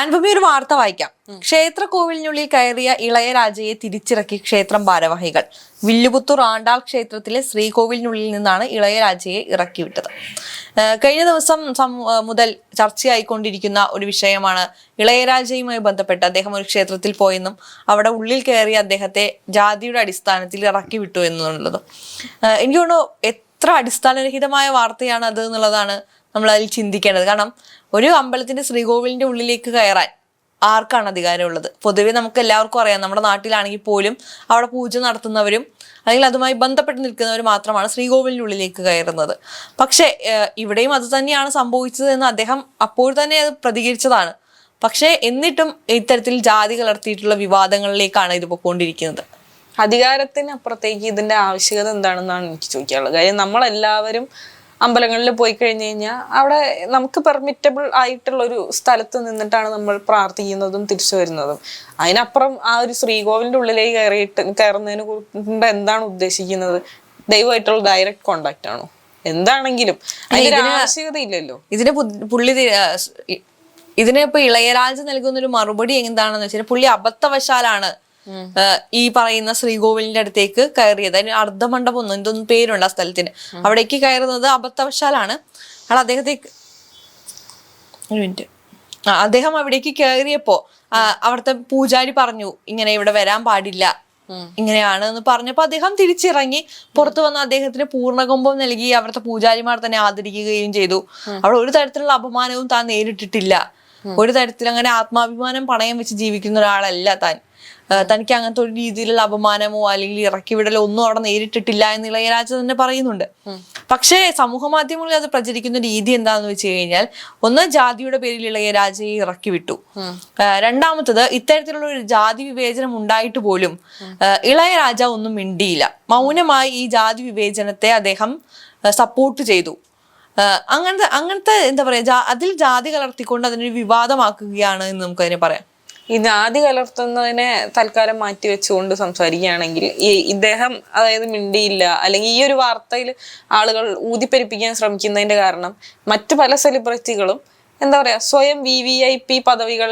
അനുപമി ഒരു വാർത്ത വായിക്കാം. ക്ഷേത്ര കോവിലിനുള്ളിൽ കയറിയ ഇളയരാജയെ തിരിച്ചിറക്കി ക്ഷേത്രം ഭാരവാഹികൾ. വില്ലുപുത്തൂർ ആണ്ടാൾ ക്ഷേത്രത്തിലെ ശ്രീകോവിലിനുള്ളിൽ നിന്നാണ് ഇളയരാജയെ ഇറക്കിവിട്ടത്. കഴിഞ്ഞ ദിവസം മുതൽ ചർച്ചയായിക്കൊണ്ടിരിക്കുന്ന ഒരു വിഷയമാണ് ഇളയരാജയുമായി ബന്ധപ്പെട്ട് അദ്ദേഹം ഒരു ക്ഷേത്രത്തിൽ പോയെന്നും അവിടെ ഉള്ളിൽ കയറി അദ്ദേഹത്തെ ജാതിയുടെ അടിസ്ഥാനത്തിൽ ഇറക്കി വിട്ടു എന്നുള്ളത്. എനിക്ക് തോന്നുന്നു എത്ര അടിസ്ഥാനരഹിതമായ വാർത്തയാണ് അത് എന്നുള്ളതാണ് നമ്മൾ അതിൽ ചിന്തിക്കേണ്ടത്. കാരണം ഒരു അമ്പലത്തിന്റെ ശ്രീകോവിലിന്റെ ഉള്ളിലേക്ക് കയറാൻ ആർക്കാണ് അധികാരമുള്ളത്? പൊതുവെ നമുക്ക് എല്ലാവർക്കും അറിയാം. നമ്മുടെ നാട്ടിലാണെങ്കിൽ പോലും അവിടെ പൂജ നടത്തുന്നവരും അല്ലെങ്കിൽ അതുമായി ബന്ധപ്പെട്ട് നിൽക്കുന്നവർ മാത്രമാണ് ശ്രീകോവിലിന്റെ ഉള്ളിലേക്ക് കയറുന്നത്. പക്ഷേ ഇവിടെയും അത് തന്നെയാണ് സംഭവിച്ചത് എന്ന് അദ്ദേഹം അപ്പോൾ തന്നെ അത് പ്രതികരിച്ചതാണ്. പക്ഷേ എന്നിട്ടും ഇത്തരത്തിൽ ജാതി കലർത്തിയിട്ടുള്ള വിവാദങ്ങളിലേക്കാണ് ഇത് പോയിക്കൊണ്ടിരിക്കുന്നത്. അധികാരത്തിന് അപ്പുറത്തേക്ക് ഇതിന്റെ ആവശ്യകത എന്താണെന്നാണ് എനിക്ക് ചോദിക്കാനുള്ളത്. കാര്യം നമ്മളെല്ലാവരും അമ്പലങ്ങളിൽ പോയി കഴിഞ്ഞു കഴിഞ്ഞാൽ അവിടെ നമുക്ക് പെർമിറ്റബിൾ ആയിട്ടുള്ള ഒരു സ്ഥലത്ത് നിന്നിട്ടാണ് നമ്മൾ പ്രാർത്ഥിക്കുന്നതും തിരിച്ചു വരുന്നതും. അതിനപ്പുറം ആ ഒരു ശ്രീകോവിലിന്റെ ഉള്ളിലേക്ക് കയറിയിട്ട് കയറുന്നതിന് കൊണ്ട് എന്താണ് ഉദ്ദേശിക്കുന്നത്? ദൈവമായിട്ടുള്ള ഡയറക്റ്റ് കോണ്ടാക്ട് ആണോ? എന്താണെങ്കിലും ആവശ്യകത ഇല്ലല്ലോ ഇതിന് പുള്ളി ഇതിനെ ഇപ്പൊ ഇളയരാജ നൽകുന്ന ഒരു മറുപടി എന്താണെന്ന് വെച്ചാൽ പുള്ളി അബദ്ധവശാലാണ് ഈ പറയുന്ന ശ്രീകോവിലിന്റെ അടുത്തേക്ക് കയറിയത്. അതിന് അർദ്ധമണ്ഡപം ഒന്നും ഇതൊന്നും പേരുണ്ട് ആ സ്ഥലത്തിന്. അവിടേക്ക് കയറുന്നത് അബദ്ധവശാലാണ്. അയാൾ അദ്ദേഹത്തെ ഒരു മിനിറ്റ്. അദ്ദേഹം അവിടേക്ക് കയറിയപ്പോ അവിടുത്തെ പൂജാരി പറഞ്ഞു ഇങ്ങനെ ഇവിടെ വരാൻ പാടില്ല. ഇങ്ങനെയാണ് എന്ന് പറഞ്ഞപ്പോ അദ്ദേഹം തിരിച്ചിറങ്ങി പുറത്തു വന്ന അദ്ദേഹത്തിന് പൂർണകുംഭം നൽകി അവിടുത്തെ പൂജാരിമാർ തന്നെ ആദരിക്കുകയും ചെയ്തു. അവിടെ ഒരു തരത്തിലുള്ള അപമാനവും താൻ നേരിട്ടിട്ടില്ല. ഒരു തരത്തിൽ അങ്ങനെ ആത്മാഭിമാനം പണയം വെച്ച് ജീവിക്കുന്ന ഒരാളല്ല താൻ. തനിക്ക് അങ്ങനത്തെ ഒരു രീതിയിലുള്ള അപമാനമോ അല്ലെങ്കിൽ ഇറക്കിവിടലോ ഒന്നും അവിടെ നേരിട്ടിട്ടില്ല എന്ന് ഇളയരാജ തന്നെ പറയുന്നുണ്ട്. പക്ഷേ സമൂഹ മാധ്യമങ്ങളിൽ അത് പ്രചരിക്കുന്ന രീതി എന്താണെന്ന് വെച്ച് കഴിഞ്ഞാൽ ഒന്ന് ജാതിയുടെ പേരിൽ ഇളയരാജയെ ഇറക്കി വിട്ടു രണ്ടാമത്തത് ഇത്തരത്തിലുള്ള ഒരു ജാതി വിവേചനം ഉണ്ടായിട്ട് പോലും ഇളയരാജ ഒന്നും മിണ്ടിയില്ല. മൗനമായി ഈ ജാതി വിവേചനത്തെ അദ്ദേഹം സപ്പോർട്ട് ചെയ്തു. അങ്ങനത്തെ അങ്ങനത്തെ എന്താ പറയാ അതിൽ ജാതി കലർത്തിക്കൊണ്ട് അതിനൊരു വിവാദമാക്കുകയാണ് എന്ന് നമുക്കതിനെ പറയാം. ഈ ജാതി കലർത്തുന്നതിനെ തൽക്കാലം മാറ്റി വെച്ചുകൊണ്ട് സംസാരിക്കുകയാണെങ്കിൽ ഈ ഇദ്ദേഹം അതായത് മിണ്ടിയില്ല അല്ലെങ്കിൽ ഈ ഒരു വാർത്തയിൽ ആളുകൾ ഊതിപ്പെരിപ്പിക്കാൻ ശ്രമിക്കുന്നതിന്റെ കാരണം മറ്റു പല സെലിബ്രിറ്റികളും എന്താ പറയാ സ്വയം വി വി ഐ പി പദവികൾ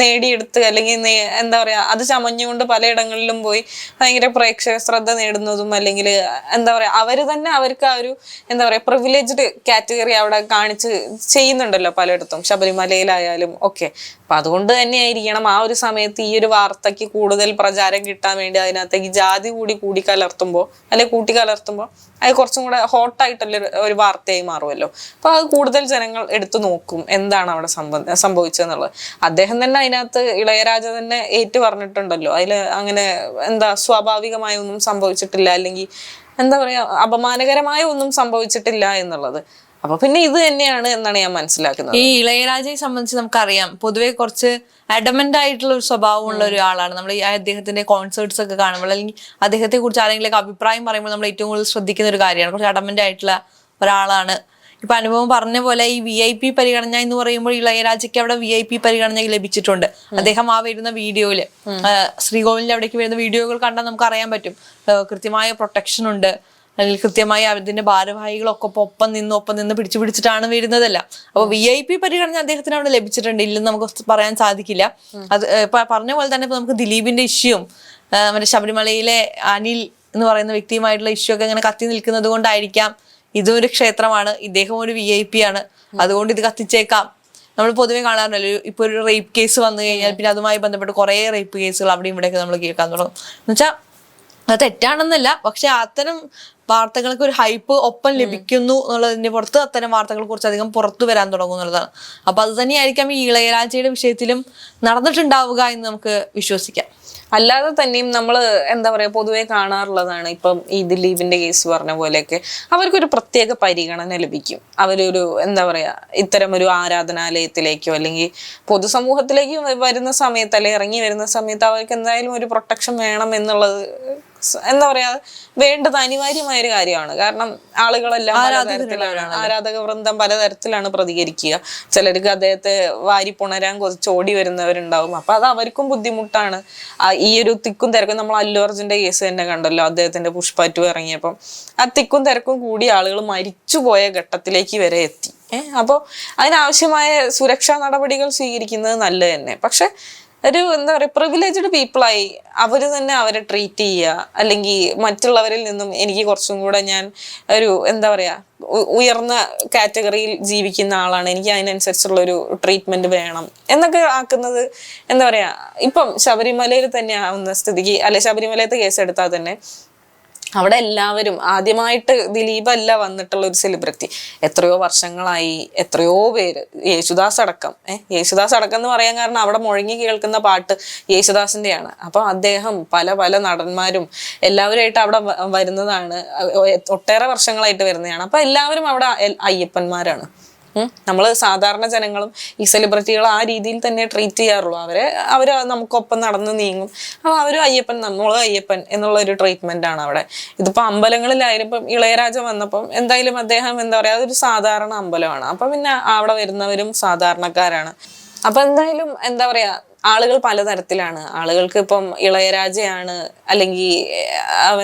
നേടിയെടുത്ത് അല്ലെങ്കിൽ എന്താ പറയാ അത് ചമഞ്ഞുകൊണ്ട് പലയിടങ്ങളിലും പോയി ഭയങ്കര പ്രേക്ഷക ശ്രദ്ധ നേടുന്നതും അല്ലെങ്കിൽ എന്താ പറയാ അവർ തന്നെ അവർക്ക് ആ ഒരു എന്താ പറയാ പ്രിവിലേജ്ഡ് കാറ്റഗറി അവിടെ കാണിച്ച് ചെയ്യുന്നുണ്ടല്ലോ പലയിടത്തും. ശബരിമലയിലായാലും ഒക്കെ. അപ്പൊ അതുകൊണ്ട് തന്നെ ആയിരിക്കണം ആ ഒരു സമയത്ത് ഈ ഒരു വാർത്തക്ക് കൂടുതൽ പ്രചാരം കിട്ടാൻ വേണ്ടി അതിനകത്തേക്ക് ജാതി കൂടി കൂടി കലർത്തുമ്പോൾ അല്ലെങ്കിൽ കൂട്ടി കലർത്തുമ്പോൾ അത് കുറച്ചും കൂടെ ഹോട്ടായിട്ടുള്ള ഒരു വാർത്തയായി മാറുമല്ലോ അപ്പൊ അത് കൂടുതൽ ജനങ്ങൾ എടുത്തു നോക്കും. എന്താണ് അവിടെ സംബന്ധ സംഭവിച്ചതെന്നുള്ളത്. അദ്ദേഹം തന്നെ അതിനകത്ത് ഇളയരാജ തന്നെ ഏറ്റു പറഞ്ഞിട്ടുണ്ടല്ലോ അതിൽ അങ്ങനെ എന്താ സ്വാഭാവികമായ ഒന്നും സംഭവിച്ചിട്ടില്ല അല്ലെങ്കിൽ എന്താ പറയാ അപമാനകരമായ ഒന്നും സംഭവിച്ചിട്ടില്ല എന്നുള്ളത്. അപ്പൊ പിന്നെ ഇത് തന്നെയാണ് എന്നാണ് ഞാൻ മനസ്സിലാക്കുന്നത്. ഈ ഇളയരാജയെ സംബന്ധിച്ച് നമുക്കറിയാം. പൊതുവെ കുറച്ച് അഡമന്റ് ആയിട്ടുള്ള ഒരു സ്വഭാവമുള്ള ഒരാളാണ്. നമ്മൾ ഈ അദ്ദേഹത്തിന്റെ കോൺസേർട്സ് ഒക്കെ കാണുമ്പോൾ അല്ലെങ്കിൽ അദ്ദേഹത്തെ കുറിച്ച് ആരെങ്കിലും അഭിപ്രായം പറയുമ്പോൾ നമ്മൾ ഏറ്റവും കൂടുതൽ ശ്രദ്ധിക്കുന്ന ഒരു കാര്യമാണ്. കുറച്ച് അഡമന്റ് ആയിട്ടുള്ള ഒരാളാണ് ഇപ്പൊ അനുഭവം പറഞ്ഞ പോലെ ഈ വി ഐ പി പരിഗണന എന്ന് പറയുമ്പോൾ ഇളയരാജയ്ക്ക് അവിടെ വി ഐ പി പരിഗണന ലഭിച്ചിട്ടുണ്ട്. അദ്ദേഹം ആ വരുന്ന വീഡിയോയിൽ ശ്രീകോവിലിന്റെ അവിടേക്ക് വരുന്ന വീഡിയോകൾ കണ്ടാൽ നമുക്ക് അറിയാൻ പറ്റും. കൃത്യമായ പ്രൊട്ടക്ഷൻ ഉണ്ട്. അല്ലെങ്കിൽ കൃത്യമായി അതിന്റെ ഭാരവാഹികളൊക്കെ ഒപ്പം നിന്ന് ഒപ്പം നിന്ന് പിടിച്ചു പിടിച്ചിട്ടാണ് വരുന്നതല്ല. അപ്പൊ വി ഐ പി പരിഗണന അദ്ദേഹത്തിന് അവിടെ ലഭിച്ചിട്ടുണ്ട്. ഇല്ലെന്ന് നമുക്ക് പറയാൻ സാധിക്കില്ല. അത് പറഞ്ഞ പോലെ തന്നെ ഇപ്പൊ നമുക്ക് ദിലീപിന്റെ ഇഷ്യൂ മറ്റേ ശബരിമലയിലെ അനിൽ എന്ന് പറയുന്ന വ്യക്തിയുമായിട്ടുള്ള ഇഷ്യൂ ഒക്കെ ഇങ്ങനെ കത്തി നിൽക്കുന്നത് കൊണ്ടായിരിക്കാം. ഇതും ഒരു ക്ഷേത്രമാണ് ഇദ്ദേഹം ഒരു വി ഐ പി ആണ്. അതുകൊണ്ട് ഇത് കത്തിച്ചേക്കാം. നമ്മൾ പൊതുവെ കാണാറുണ്ടല്ലോ ഇപ്പൊ ഒരു റേപ്പ് കേസ് വന്നു കഴിഞ്ഞാൽ പിന്നെ അതുമായി ബന്ധപ്പെട്ട് കുറെ റേപ്പ് കേസുകൾ അവിടെയും ഇവിടെയൊക്കെ നമ്മൾ കേൾക്കാൻ തുടങ്ങും. എന്നുവെച്ചാൽ അത് തെറ്റാണെന്നല്ല പക്ഷെ അത്തരം വാർത്തകൾക്ക് ഒരു ഹൈപ്പ് ഒപ്പം ലഭിക്കുന്നു എന്നുള്ളതിന്റെ പുറത്ത് അത്തരം വാർത്തകൾ കുറച്ചധികം പുറത്തു വരാൻ തുടങ്ങും എന്നുള്ളതാണ്. അപ്പൊ അത് തന്നെയായിരിക്കാം ഈ ഇളയരാജയുടെ വിഷയത്തിലും നടന്നിട്ടുണ്ടാവുക എന്ന് നമുക്ക് വിശ്വസിക്കാം. അല്ലാതെ തന്നെയും നമ്മൾ എന്താ പറയാ പൊതുവെ കാണാറുള്ളതാണ് ഇപ്പം ഈ ദിലീപിന്റെ കേസ് പറഞ്ഞ പോലെയൊക്കെ. അവർക്കൊരു പ്രത്യേക പരിഗണന ലഭിക്കും. അവരൊരു എന്താ പറയാ ഇത്തരം ഒരു ആരാധനാലയത്തിലേക്കോ അല്ലെങ്കിൽ പൊതുസമൂഹത്തിലേക്ക് വരുന്ന സമയത്ത് അല്ലെങ്കിൽ ഇറങ്ങി വരുന്ന സമയത്ത് അവർക്ക് എന്തായാലും ഒരു പ്രൊട്ടക്ഷൻ വേണം എന്നുള്ളത് എന്താ പറയാ വേണ്ടത് അനിവാര്യമായ ഒരു കാര്യമാണ്. കാരണം ആളുകളെല്ലാം പലതരത്തിലാണ് ആരാധക വൃന്ദം പലതരത്തിലാണ് പ്രതികരിക്കുക. ചിലർക്ക് അദ്ദേഹത്തെ വാരി പുണരാൻ കുറച്ച് ഓടി വരുന്നവരുണ്ടാവും. അപ്പൊ അത് അവർക്കും ബുദ്ധിമുട്ടാണ്. ഈ ഒരു തിക്കും തിരക്കും നമ്മൾ അല്ലു അർജുന്റെ കേസ് തന്നെ കണ്ടല്ലോ. അദ്ദേഹത്തിന്റെ പുഷ്പാറ്റു ഇറങ്ങിയപ്പം. ആ തിക്കും തിരക്കും കൂടി ആളുകൾ മരിച്ചുപോയ ഘട്ടത്തിലേക്ക് വരെ എത്തി. ഏഹ് അപ്പോൾ അതിനാവശ്യമായ സുരക്ഷാ നടപടികൾ സ്വീകരിക്കുന്നത് നല്ലത് തന്നെ. പക്ഷെ ഒരു എന്താ പറയുക പ്രിവിലേജ്ഡ് പീപ്പിളായി അവർ തന്നെ അവരെ ട്രീറ്റ് ചെയ്യുക. അല്ലെങ്കിൽ മറ്റുള്ളവരിൽ നിന്നും എനിക്ക് കുറച്ചും കൂടെ ഞാൻ ഒരു എന്താ പറയുക ഉയർന്ന കാറ്റഗറിയിൽ ജീവിക്കുന്ന ആളാണ്. എനിക്ക് അതിനനുസരിച്ചുള്ള ഒരു ട്രീറ്റ്മെന്റ് വേണം. എന്നൊക്കെ ആക്കുന്നത് എന്താ പറയാ ഇപ്പം ശബരിമലയിൽ തന്നെ ആവുന്ന സ്ഥിതിക്ക് അല്ലെ ശബരിമലയത്തെ കേസ് എടുത്താൽ തന്നെ അവിടെ എല്ലാവരും ആദ്യമായിട്ട് ദിലീപ് അല്ല വന്നിട്ടുള്ള ഒരു സെലിബ്രിറ്റി എത്രയോ വർഷങ്ങളായി എത്രയോ പേര്. യേശുദാസ് അടക്കം. ഏഹ് യേശുദാസ് അടക്കം എന്ന് പറയാൻ കാരണം അവിടെ മുഴങ്ങി കേൾക്കുന്ന പാട്ട് യേശുദാസിന്റെയാണ്. അപ്പൊ അദ്ദേഹം പല പല നടന്മാരും എല്ലാവരുമായിട്ട് അവിടെ വരുന്നതാണ്. ഒട്ടേറെ വർഷങ്ങളായിട്ട് വരുന്നതാണ്. അപ്പൊ എല്ലാവരും അവിടെ അയ്യപ്പന്മാരാണ്. നമ്മൾ സാധാരണ ജനങ്ങളും ഈ സെലിബ്രിറ്റികൾ ആ രീതിയിൽ തന്നെ ട്രീറ്റ് ചെയ്യാറുള്ളൂ. അവരെ അവർ നമുക്കൊപ്പം നടന്ന് നീങ്ങും. അപ്പോൾ അവരും അയ്യപ്പൻ നമ്മളും അയ്യപ്പൻ എന്നുള്ള ഒരു ട്രീറ്റ്മെന്റ് ആണ് അവിടെ. ഇതിപ്പോൾ അമ്പലങ്ങളിലായാലും ഇപ്പം ഇളയരാജ വന്നപ്പം എന്തായാലും അദ്ദേഹം എന്താ പറയുക അതൊരു സാധാരണ അമ്പലമാണ്. അപ്പം പിന്നെ അവിടെ വരുന്നവരും സാധാരണക്കാരാണ്. അപ്പൊ എന്തായാലും എന്താ പറയാ ആളുകൾ പലതരത്തിലാണ്. ആളുകൾക്ക് ഇപ്പം ഇളയരാജയാണ് അല്ലെങ്കിൽ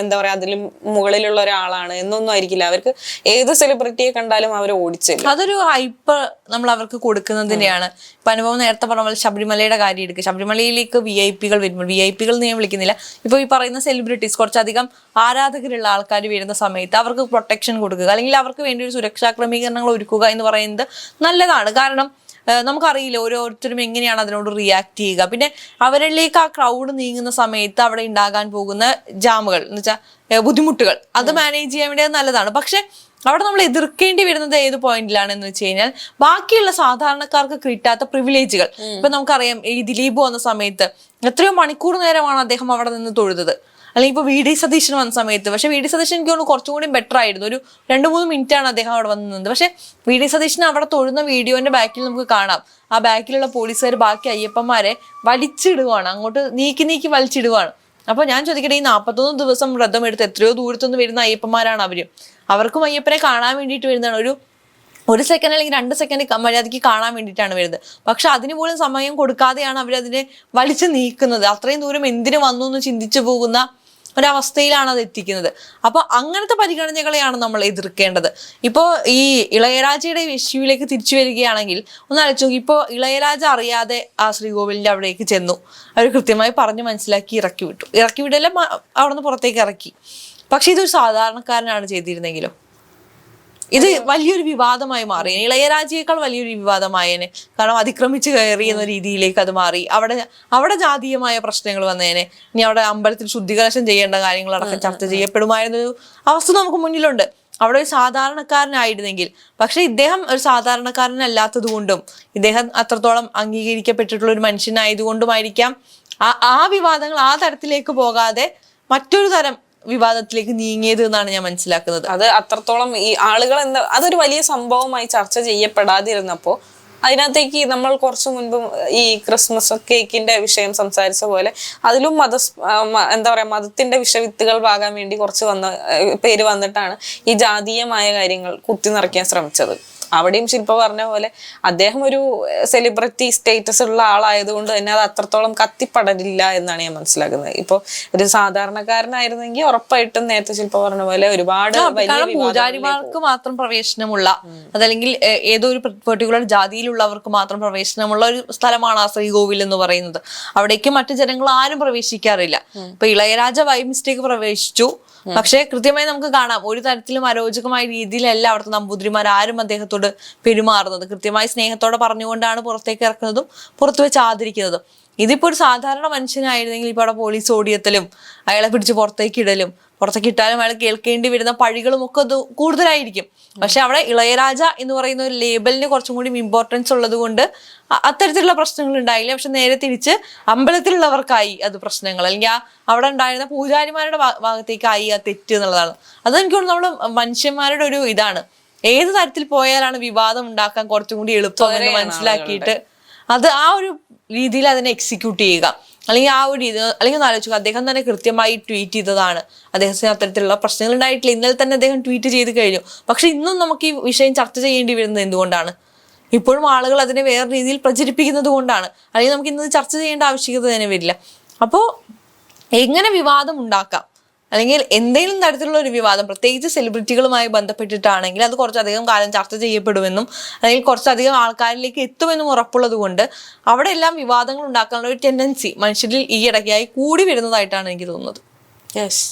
എന്താ പറയാ അതിലും മുകളിലുള്ള ഒരാളാണ് എന്നൊന്നും ആയിരിക്കില്ല. അവർക്ക് ഏത് സെലിബ്രിറ്റിയെ കണ്ടാലും അവർ ഓടിച്ചില്ല. അതൊരു ഹൈപ്പ് നമ്മൾ അവർക്ക് കൊടുക്കുന്നതിന്റെയാണ് ഇപ്പൊ അനുഭവം നേരത്തെ പറഞ്ഞ പോലെ ശബരിമലയുടെ കാര്യം എടുക്കുക ശബരിമലയിലേക്ക് വി ഐ പികൾ വരുമ്പോൾ വി ഐ പികൾ ഞാൻ വിളിക്കുന്നില്ല. ഇപ്പൊ ഈ പറയുന്ന സെലിബ്രിറ്റീസ് കുറച്ചധികം ആരാധകരുള്ള ആൾക്കാർ വരുന്ന സമയത്ത് അവർക്ക് പ്രൊട്ടക്ഷൻ കൊടുക്കുക. അല്ലെങ്കിൽ അവർക്ക് വേണ്ടി ഒരു സുരക്ഷാ ക്രമീകരണങ്ങൾ ഒരുക്കുക എന്ന് പറയുന്നത് നല്ലതാണ്. കാരണം നമുക്കറിയില്ല. ഓരോരുത്തരും എങ്ങനെയാണ് അതിനോട് റിയാക്ട് ചെയ്യുക. പിന്നെ അവരിലേക്ക് ആ ക്രൗഡ് നീങ്ങുന്ന സമയത്ത് അവിടെ ഉണ്ടാകാൻ പോകുന്ന ജാമുകൾ എന്ന് വെച്ചാൽ ബുദ്ധിമുട്ടുകൾ. അത് മാനേജ് ചെയ്യാൻ വേണ്ടി നല്ലതാണ്. പക്ഷെ അവിടെ നമ്മൾ എതിർക്കേണ്ടി വരുന്നത് ഏത് പോയിന്റിലാണെന്ന് വെച്ച് കഴിഞ്ഞാൽ ബാക്കിയുള്ള സാധാരണക്കാർക്ക് കിട്ടാത്ത പ്രിവിലേജുകൾ ഇപ്പൊ നമുക്കറിയാം ഈ ദിലീപ് വന്ന സമയത്ത് എത്രയോ മണിക്കൂർ നേരമാണ് അദ്ദേഹം അവിടെ നിന്ന് തൊഴുതത്. അല്ലെങ്കിൽ ഇപ്പൊ വി ഡി സതീശൻ വന്ന സമയത്ത് പക്ഷെ വി ഡി സതീശൻ എനിക്ക് തോന്നുന്നു കുറച്ചും കൂടി ബെറ്റർ ആയിരുന്നു. ഒരു രണ്ട് മൂന്ന് മിനിറ്റ് ആണ് അദ്ദേഹം അവിടെ വന്ന് നിന്നത് പക്ഷെ വി ഡി സതീശൻ അവിടെ തൊഴുന്ന വീഡിയോന്റെ ബാക്കിൽ നമുക്ക് കാണാം. ആ ബാക്കിലുള്ള പോലീസുകാർ ബാക്കി അയ്യപ്പന്മാരെ വലിച്ചിടുവാണ്. അങ്ങോട്ട് നീക്കി നീക്കി വലിച്ചിടുവാണ്. അപ്പൊ ഞാൻ ചോദിക്കട്ടെ ഈ നാൽപ്പത്തൊന്ന് ദിവസം വ്രതം എടുത്ത് എത്രയോ ദൂരത്തുനിന്ന് വരുന്ന അയ്യപ്പന്മാരാണ് അവർ. അവർക്കും അയ്യപ്പനെ കാണാൻ വേണ്ടിയിട്ട് വരുന്നതാണ്. ഒരു ഒരു സെക്കൻഡ് അല്ലെങ്കിൽ രണ്ട് സെക്കൻഡ് മര്യാദയ്ക്ക് കാണാൻ വേണ്ടിയിട്ടാണ് വരുന്നത്. പക്ഷെ അതിന് പോലും സമയം കൊടുക്കാതെയാണ് അവരതിനെ വലിച്ചു നീക്കുന്നത്. അത്രയും ദൂരം എന്തിനു വന്നു എന്ന് ചിന്തിച്ചു പോകുന്ന ഒരവസ്ഥയിലാണ് അത് എത്തിക്കുന്നത്. അപ്പൊ അങ്ങനത്തെ പരിഗണനകളെയാണ് നമ്മൾ എതിർക്കേണ്ടത്. ഇപ്പോൾ ഈ ഇളയരാജയുടെ ഇഷ്യൂവിലേക്ക് തിരിച്ചു വരികയാണെങ്കിൽ ഒന്ന് ആലോചിച്ചു ഇപ്പോ ഇളയരാജ അറിയാതെ ആ ശ്രീകോവിലിന്റെ അവിടേക്ക് ചെന്നു. അവർ കൃത്യമായി പറഞ്ഞു മനസ്സിലാക്കി ഇറക്കി വിട്ടു. ഇറക്കി വിടല അവിടെ നിന്ന് പുറത്തേക്ക് ഇറക്കി. പക്ഷെ ഇതൊരു സാധാരണക്കാരനാണ് ചെയ്തിരുന്നെങ്കിലോ. ഇത് വലിയൊരു വിവാദമായി മാറി. ഇളയരാജയേക്കാൾ വലിയൊരു വിവാദമായേനെ. കാരണം അതിക്രമിച്ച് കയറി എന്ന രീതിയിലേക്ക് അത് മാറി. അവിടെ അവിടെ ജാതീയമായ പ്രശ്നങ്ങൾ വന്നേനെ. ഇനി അവിടെ അമ്പലത്തിൽ ശുദ്ധികലശം ചെയ്യേണ്ട കാര്യങ്ങൾ അടക്കം ചർച്ച ചെയ്യപ്പെടുമായിരുന്നൊരു അവസ്ഥ നമുക്ക് മുന്നിലുണ്ട്. അവിടെ ഒരു സാധാരണക്കാരനായിരുന്നെങ്കിൽ. പക്ഷെ ഇദ്ദേഹം ഒരു സാധാരണക്കാരനല്ലാത്തത് കൊണ്ടും ഇദ്ദേഹം അത്രത്തോളം അംഗീകരിക്കപ്പെട്ടിട്ടുള്ള ഒരു മനുഷ്യനായതുകൊണ്ടുമായിരിക്കാം. ആ ആ വിവാദങ്ങൾ ആ തരത്തിലേക്ക് പോകാതെ മറ്റൊരു തരം വിവാദത്തിലേക്ക് നീങ്ങിയത് എന്നാണ് ഞാൻ മനസ്സിലാക്കുന്നത്. അത് അത്രത്തോളം ഈ ആളുകൾ എന്താ അതൊരു വലിയ സംഭവമായി ചർച്ച ചെയ്യപ്പെടാതിരുന്നപ്പോ അതിനകത്തേക്ക് നമ്മൾ കുറച്ചു മുൻപ് ഈ ക്രിസ്മസ് കേക്കിന്റെ വിഷയം സംസാരിച്ച പോലെ അതിലും മത എന്താ പറയാ മതത്തിന്റെ വിഷവിത്തുകൾ പാകാൻ വേണ്ടി കുറച്ച് വന്ന പേര് വന്നിട്ടാണ് ഈ ജാതീയമായ കാര്യങ്ങൾ കുത്തി നിറയ്ക്കാൻ ശ്രമിച്ചത്. അവിടെയും ശില്പ പറഞ്ഞ പോലെ അദ്ദേഹം ഒരു സെലിബ്രിറ്റി സ്റ്റേറ്റസ് ഉള്ള ആളായതുകൊണ്ട് തന്നെ അത് അത്രത്തോളം കത്തിപ്പടരില്ല എന്നാണ് ഞാൻ മനസ്സിലാക്കുന്നത്. ഇപ്പൊ ഒരു സാധാരണക്കാരനായിരുന്നെങ്കിൽ ഉറപ്പായിട്ടും നേരത്തെ ശില്പ പറഞ്ഞ പോലെ ഒരുപാട് പൂജാരിമാർക്ക് മാത്രം പ്രവേശനമുള്ള അതല്ലെങ്കിൽ ഏതോ ഒരു പെർട്ടിക്കുലർ ജാതിയിലുള്ളവർക്ക് മാത്രം പ്രവേശനമുള്ള ഒരു സ്ഥലമാണ് ആ ശ്രീകോവിൽ എന്ന് പറയുന്നത്. അവിടേക്ക് മറ്റു ജനങ്ങൾ ആരും പ്രവേശിക്കാറില്ല. ഇപ്പൊ ഇളയരാജ വൈ മിസ്റ്റേക്ക് പ്രവേശിച്ചു. പക്ഷെ കൃത്യമായി നമുക്ക് കാണാം. ഒരു തരത്തിലും അരോചകമായ രീതിയിലല്ല അവിടുത്തെ നമ്പൂതിരിമാർ ആരും അദ്ദേഹത്തോട് പെരുമാറുന്നത്. കൃത്യമായി സ്നേഹത്തോടെ പറഞ്ഞുകൊണ്ടാണ് പുറത്തേക്ക് ഇറക്കുന്നതും പുറത്തു വെച്ച് ആദരിക്കുന്നതും. ഇതിപ്പോ ഒരു സാധാരണ മനുഷ്യനായിരുന്നെങ്കിൽ ഇപ്പൊ അവിടെ പോലീസ് ഓടിയെത്തലും അയാളെ പിടിച്ച് പുറത്തേക്ക് ഇടലും പുറത്തേക്ക് ഇട്ടാലും അയാൾ കേൾക്കേണ്ടി വരുന്ന പഴികളും ഒക്കെ അത് കൂടുതലായിരിക്കും. പക്ഷെ അവിടെ ഇളയരാജ എന്ന് പറയുന്ന ഒരു ലേബലിന് കുറച്ചും കൂടി ഇമ്പോർട്ടൻസ് ഉള്ളത് കൊണ്ട് അത്തരത്തിലുള്ള പ്രശ്നങ്ങൾ ഉണ്ടായില്ല. പക്ഷെ നേരെ തിരിച്ച് അമ്പലത്തിലുള്ളവർക്കായി അത് പ്രശ്നങ്ങൾ. അല്ലെങ്കിൽ ആ അവിടെ ഉണ്ടായിരുന്ന പൂജാരിമാരുടെ ഭാഗത്തേക്കായി ആ തെറ്റ് എന്നുള്ളതാണ്. അത് നമ്മൾ മനുഷ്യന്മാരുടെ ഒരു ഇതാണ്. ഏത് തരത്തിൽ പോയാലാണ് വിവാദം ഉണ്ടാക്കാൻ കുറച്ചും കൂടി എളുപ്പം മനസ്സിലാക്കിയിട്ട് അത് ആ ഒരു രീതിയിൽ അതിനെ എക്സിക്യൂട്ട് ചെയ്യുക. അല്ലെങ്കിൽ ആ ഒരു രീതി അല്ലെങ്കിൽ ഒന്ന് ആലോചിക്കുക. അദ്ദേഹം തന്നെ കൃത്യമായി ട്വീറ്റ് ചെയ്തതാണ്. അദ്ദേഹത്തിന് അത്തരത്തിലുള്ള പ്രശ്നങ്ങൾ ഉണ്ടായിട്ടില്ല. ഇന്നലെ തന്നെ അദ്ദേഹം ട്വീറ്റ് ചെയ്ത് കഴിഞ്ഞു. പക്ഷെ ഇന്നും നമുക്ക് ഈ വിഷയം ചർച്ച ചെയ്യേണ്ടി വരുന്നത് എന്തുകൊണ്ടാണ്? ഇപ്പോഴും ആളുകൾ അതിനെ വേറെ രീതിയിൽ പ്രചരിപ്പിക്കുന്നത് കൊണ്ടാണ്. അല്ലെങ്കിൽ നമുക്ക് ഇന്നത് ചർച്ച ചെയ്യേണ്ട ആവശ്യകത തന്നെ വരില്ല. അപ്പോൾ എങ്ങനെ വിവാദം ഉണ്ടാക്കാം? അല്ലെങ്കിൽ എന്തെങ്കിലും തരത്തിലുള്ള ഒരു വിവാദം പ്രത്യേകിച്ച് സെലിബ്രിറ്റികളുമായി ബന്ധപ്പെട്ടിട്ടാണെങ്കിൽ അത് കുറച്ചധികം കാലം ചർച്ച ചെയ്യപ്പെടുമെന്നും അല്ലെങ്കിൽ കുറച്ചധികം ആൾക്കാരിലേക്ക് എത്തുമെന്നും ഉറപ്പുള്ളത് കൊണ്ട് അവിടെ എല്ലാം വിവാദങ്ങൾ ഉണ്ടാക്കാനുള്ള ഒരു ടെൻഡൻസി മനുഷ്യരിൽ ഈയിടയ്ക്കായി കൂടി വരുന്നതായിട്ടാണ് എനിക്ക് തോന്നുന്നത്. യെസ്